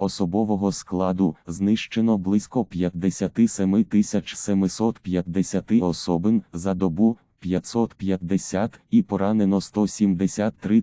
Особового складу знищено близько 57 750 особин за добу 550 і поранено 173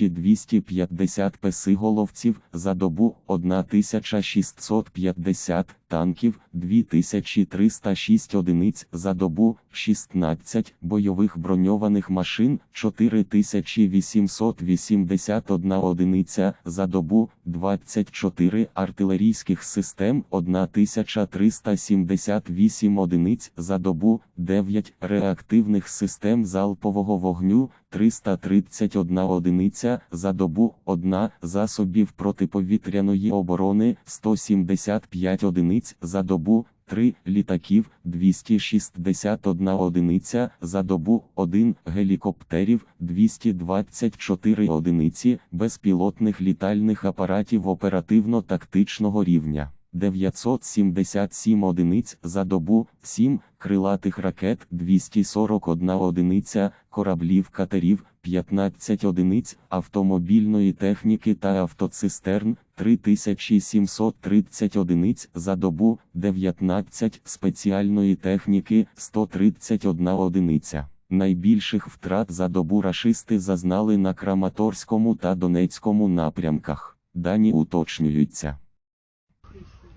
250 песиголовців за добу 1650 танків 2306 одиниць за добу 16 бойових броньованих машин 4881 одиниця за добу 24 артилерійських систем 1378 одиниць за добу 9 реактивних систем залпового вогню 331 одиниця за добу 1 засобів протиповітряної оборони 175 одиниць за добу 3 літаків 261 одиниця за добу 1 гелікоптерів 224 одиниці безпілотних літальних апаратів оперативно-тактичного рівня. 977 одиниць за добу, 7 крилатих ракет 241 одиниця, кораблів катерів 15 одиниць, автомобільної техніки та автоцистерн 3730 одиниць за добу, 19 спеціальної техніки 131 одиниця. Найбільших втрат за добу рашисти зазнали на Краматорському та Донецькому напрямках. Дані уточнюються.